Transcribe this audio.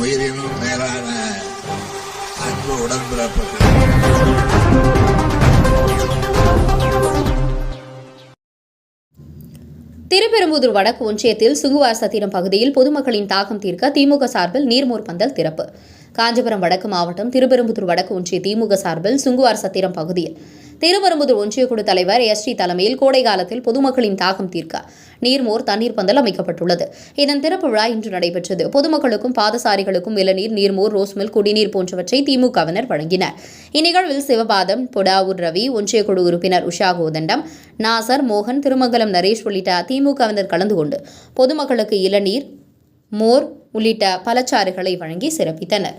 உயிரினும் மேலான அன்பு உடன்பிறப்புகள். திருப்பெரும்புதூர் வடக்கு ஒன்றியத்தில் சுங்குவார் சத்திரம் பகுதியில் பொதுமக்களின் தாகம் தீர்க்க திமுக சார்பில் நீர்மோர் பந்தல் திறப்பு. காஞ்சிபுரம் வடக்கு மாவட்டம் திருப்பெரும்புதூர் வடக்கு ஒன்றிய திமுக சார்பில் சுங்குவார் சத்திரம் பகுதியில் திருப்பெரும்புதூர் ஒன்றியக்குழு தலைவர் எஸ் டி தலைமையில் கோடை காலத்தில் பொதுமக்களின் தாகம் தீர்க்க நீர்மோர் தண்ணீர் பந்தல் அமைக்கப்பட்டுள்ளது. இதன் திறப்பு விழா இன்று நடைபெற்றது. பொதுமக்களுக்கும் பாதசாரிகளுக்கும் இளநீர் நீர்மோர் ரோஸ்மில் குடிநீர் போன்றவற்றை திமுகவினர் வழங்கினர். இந்நிகழ்வில் சிவபாதம் பொடாவூர் ரவி ஒன்றியக்குழு உறுப்பினர் உஷா கோதண்டம் நாசர் மோகன் திருமங்கலம் நரேஷ் உள்ளிட்ட திமுகவினர் கலந்து கொண்டு பொதுமக்களுக்கு இளநீர் மோர் உள்ளிட்ட பலச்சாறுகளை வழங்கி சிறப்பித்தனர்.